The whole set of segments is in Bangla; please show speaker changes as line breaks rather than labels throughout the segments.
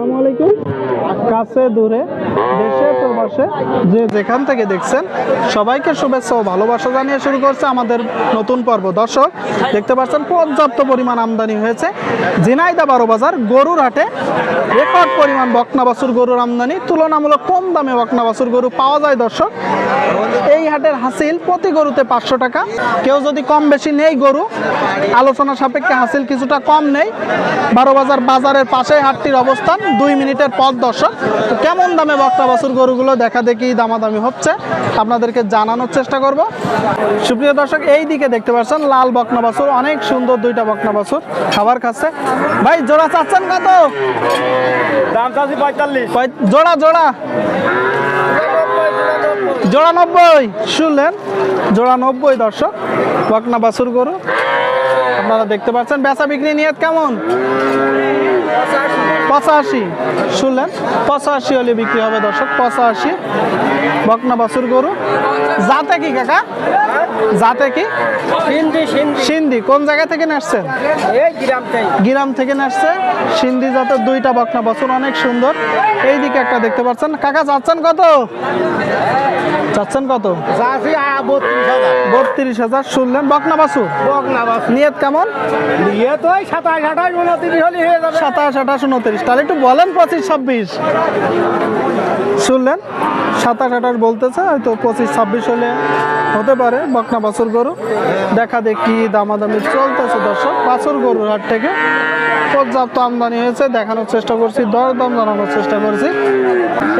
আসসালামু আলাইকুম। কাছে দূরে দেশে প্রবাসে যে যেখান থেকে দেখছেন, সবাইকে শুভেচ্ছা ও ভালোবাসা জানিয়ে শুরু করছে আমাদের নতুন পর্ব। দর্শক, দেখতে পাচ্ছেন পর্যাপ্ত পরিমাণ আমদানি হয়েছে। ঝিনাইদা বারো বাজার গরুর হাটে রেকর্ড পরিমাণ বকনা বাছুর গরুর আমদানি। তুলনামূলক কম দামে বকনা বাছুর গরু পাওয়া যায়, দর্শক। এই হাটের হাসিল প্রতি গরুতে পাঁচশো টাকা। কেউ যদি কম বেশি নেই গরু, আলোচনা সাপেক্ষে হাসিল কিছুটা কম নেই। বারো বাজার বাজারের পাশে হাটটির অবস্থান, দুই মিনিটের পথ, দর্শক। কেমন দামে বক্তা বাছুর গরুগুলো দেখা দেখি দামাদামি হচ্ছে। আপনাদেরকে জানানোর চেষ্টা করব। সুপ্রিয় দর্শক এই দিকে দেখতে পাচ্ছেন লাল বকনা বাছুর অনেক সুন্দর দুইটা বকনা বাছুর খাবার খাচ্ছে। ভাই জোড়া চাচ্ছেন কত?
দাম চাচ্ছি পঁয়তাল্লিশ।
জোড়া জোড়া। জোড়া নব্বই। শুনলেন? জোড়া নব্বই দর্শক বকনা বাছুর গরু। আপনারা দেখতে পাচ্ছেন বেচা বিক্রি নিয়ত কেমন? পঁচাশি। শুনলেন? পঁচাশি হলে বিক্রি হবে দর্শক পঁচাশি। বকনা বাছুর গরু। যাতে কি কাকা? যাতে কি? সিন্ধি কোন জায়গা থেকে নাসছেন
এই গ্রাম
থেকে। নাসছে সিন্ধি জাতের দুইটা বকনা বাছুর অনেক সুন্দর। এই দিকে একটা দেখতে পাচ্ছেন। কাকা যাচ্ছেন কত? চাচ্ছেন কত?
বত্রিশ হাজার।
শুনলেন? বকনা
বাস
নিয়ত কেমন?
ওই সাতাশ আঠাশ উনত্রিশ হলে হয়ে যাবে।
সাতাশ, আঠাশ, উনত্রিশ। তাহলে একটু বলেন পঁচিশ, ছাব্বিশ। শুনলেন? সাতাশ, আঠাশ বলতেছে, হয়তো পঁচিশ, ছাব্বিশ হলে হতে পারে। বকনা বাছুর গরু। দেখা দেখি দামাদামি চলতেছে, দর্শক। বাছুর গরুর হাট থেকে পর্যাপ্ত আমদানি হয়েছে। দেখানোর চেষ্টা করছি, দরদাম জানানোর চেষ্টা করছি।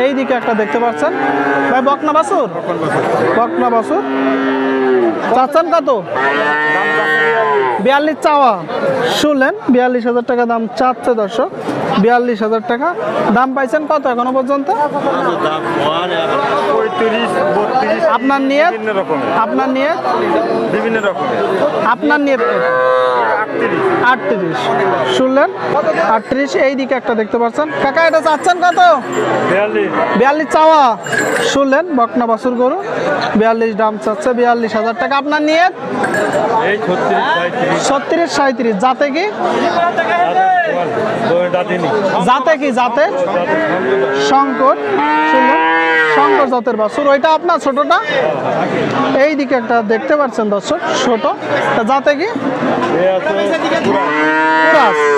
এই দিকে একটা দেখতে পাচ্ছেন। ভাই, বকনা বাছুর? বকনা বাছুর। চাচ্ছেন কত? বিয়াল্লিশ চাওয়া। শুনলেন? বিয়াল্লিশ হাজার টাকা দাম চাচ্ছে দর্শক বিয়াল্লিশ হাজার টাকা। দাম পাইছেন কত এখনও পর্যন্ত? আপনার নিয়ে আপনার নিয়ে
বিভিন্ন রকমের।
আপনার নিয়ে
আটত্রিশ।
শুনলেন? আটত্রিশ এই দিকে একটা দেখতে পাচ্ছেন। কাকা এটা চাচ্ছেন কত?
বিয়াল্লিশ।
চাওয়া। শুনলেন? বকনা বাসুর গরু। বিয়াল্লিশ দাম চাচ্ছে বিয়াল্লিশ হাজার টাকা। আপনার নিয়ে
ছত্রিশ
সাঁত্রিশ যাতে কি? যাতে কি? যাতে? শঙ্কর শুনলেন? শঙ্কর জাতের বাছুর। ওইটা আপনার ছোটটা? এই দিকে একটা দেখতে পাচ্ছেন দর্শক, ছোট। তা যাতে কি?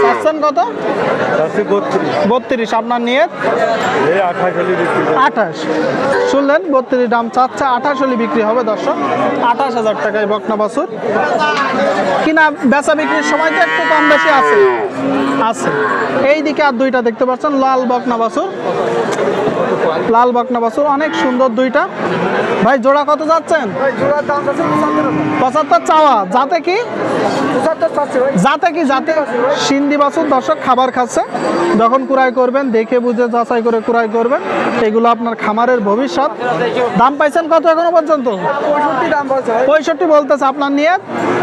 চাচ্ছেন কত?
বত্রিশ।
আপনার নিয়ে
আঠাশ।
শুনলেন, বত্রিশ দাম চাচ্ছে, আঠাশ হলে বিক্রি হবে দর্শক। আঠাশ হাজার টাকায় বকনা বাছুর। কিনা বেচা বিক্রির সময় তো একটু কম বেশি আছে। আছে। এই দিকে আর দুইটা দেখতে পাচ্ছেন, লাল বকনা বাছুর। লাল বকনা বাছুর অনেক সুন্দর দুইটা। ভাই জোড়া কত যাচ্ছেন? পঁচাত্তর চাওয়া। যাতে কি? যাতে কি? যাতে সিন্ধি বাছুর দর্শক খাবার খাচ্ছে। যখন কুড়াই করবেন দেখে বুঝে যাচাই করে কুড়াই করবেন। এগুলো আপনার খামারের ভবিষ্যৎ। দাম পাইছেন কত এখনও পর্যন্ত?
পঁয়ষট্টি
বলতেছে। আপনার নিয়ে?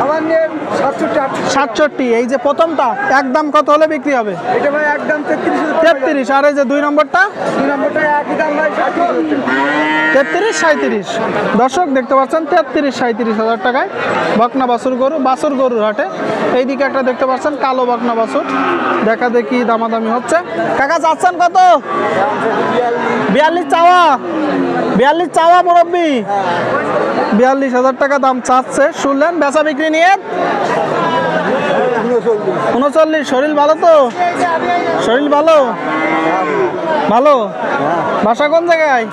আমার নিয়ে সাতষট্টি
সাতষট্টি। এই যে প্রথমটা একদম কত হলে বিক্রি হবে?
এটা ভাই একদম তেত্রিশ
তেত্রিশ, আর এই যে দুই নম্বরটা? তেত্রিশ সাঁত্রিশ দর্শক, দেখতে পাচ্ছেন, তেত্রিশ সাঁত্রিশ হাজার টাকায় বকনা বাছুর গরু, বাছুর গরুর হাটে। এইদিকে একটা দেখতে পাচ্ছেন, কালো বকনা বাছুর। দেখা দেখি দামাদামি হচ্ছে। কাকা চাচ্ছেন কত? বিয়াল্লিশ চাওয়া। বিয়াল্লিশ চাওয়া, মুরব্বী। বিয়াল্লিশ হাজার টাকা দাম চাচ্ছে। শুনলেন, বেচা বিক্রি নিয়ে? উনচল্লিশ শরীর ভালো তো? শরীর ভালো? ভালো? বাসা কোন জায়গায়?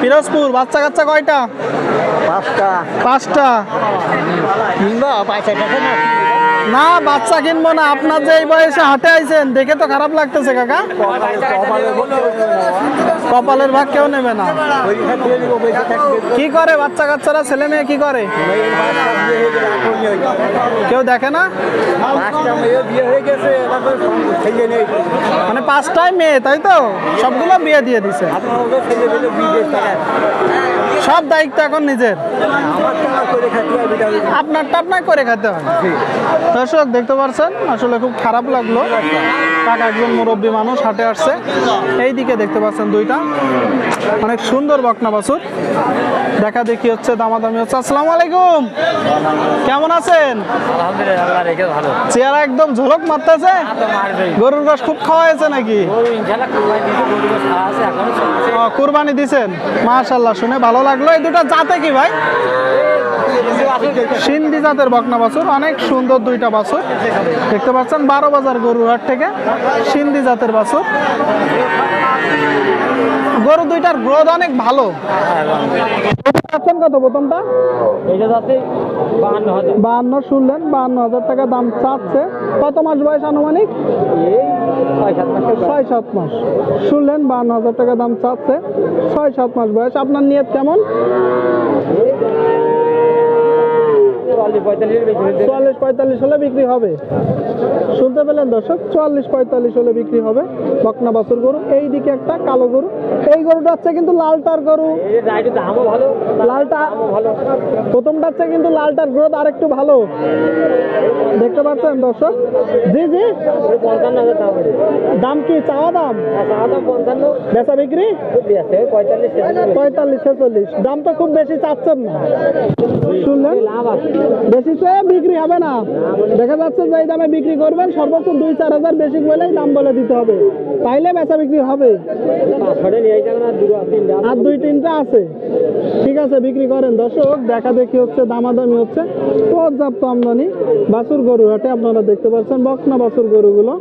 পিরোজপুর বাচ্চা কাচ্চা কয়টা?
পাঁচটা।
পাঁচটা।
না,
বাচ্চা কিনবো না। আপনার যে এই বয়সে হাটে আইছেন, দেখে তো খারাপ লাগতেছে, কাকা। কপালের ভাগ কেউ নেবে না। কি করে বাচ্চা কাচ্চারা? ছেলে মেয়ে কি করে? কেউ দেখে না? মানে পাঁচটায় মেয়ে, তাই তো? সবগুলো বিয়ে দিয়ে দিছে। সব দায়িত্ব এখন নিজের।
টাকা
আপনারটা আপনার করে খেতে হয় দর্শক দেখতে পাচ্ছেন? আসলে খুব খারাপ লাগল। কাকা একজন মুরব্বী মানুষ হাটে আসছে। এই দিকে দেখতে পাচ্ছেন দুইটা। অনেক সুন্দর বকনা বাছুর দেখা দেখি হচ্ছে দামাদামি হচ্ছে। আসসালামু আলাইকুম। কেমন আছেন? চেহারা একদম ঝলক মারতেছে। গরুর রস খুব খাওয়া হয়েছে নাকি
কুরবানি
দিছেন। মাশাল্লাহ শুনে ভালো লাগল। এই দুটা জাতে কি ভাই? সিন্ধি জাতের বকনা বাছুর অনেক সুন্দর দুইটা বাছুর। দেখতে পাচ্ছেন বারো বাজার গরুর হাট থেকে সিন্ধি জাতের বাছুর। গরু দুইটার গ্রোথ অনেক ভালো। পাচ্ছেন কত প্রথমটা?
এটা বাহান্ন
শুনলেন বাহান্ন হাজার টাকা দাম চাচ্ছে। কত মাস বয়স আনুমানিক?
ছয় সাত
মাস। শুনলেন বাহান্ন হাজার টাকা দাম চাচ্ছে। ছয় সাত মাস বয়স। আপনার নিয়ত কেমন
চল্লিশ পঁয়তাল্লিশের বেশি হয়েছে
চুয়াল্লিশ পঁয়তাল্লিশ হলে বিক্রি হবে। শুনতে পেলেন দর্শক, চুয়াল্লিশ পঁয়তাল্লিশ হলে বিক্রি হবে। বকনা বাছুর গরু এই দিকে একটা কালো গরু। এই গরুটা হচ্ছে কিন্তু লালটার গরু। লালটা, প্রথমটা হচ্ছে কিন্তু লালটার গ্রোথ আরেকটু ভালো। দেখতে পাচ্ছেন দর্শক? জি জি।
দাম
কি, চাওয়া দাম?
আর
বেচা বিক্রি?
পঁয়তাল্লিশ ছেচল্লিশ।
দাম তো খুব বেশি চাচ্ছেন না। শুনলেন? বেশি চেয়ে বিক্রি হবে না। দেখা যাচ্ছে যে দামে বিক্রি করবেন, সর্বোচ্চ দুই চার হাজার বেশি বলেই দাম বলে দিতে হবে। তাইলে বেচা বিক্রি হবে।
না
আর দুই তিনটা আছে। ঠিক আছে, বিক্রি করেন। দর্শক, দেখা দেখি হচ্ছে, দামাদামি হচ্ছে। পর্যাপ্ত আমদানি। বাসুর গরু হাটে আপনারা দেখতে পাচ্ছেন, বকনা বাসুর গরুগুলো।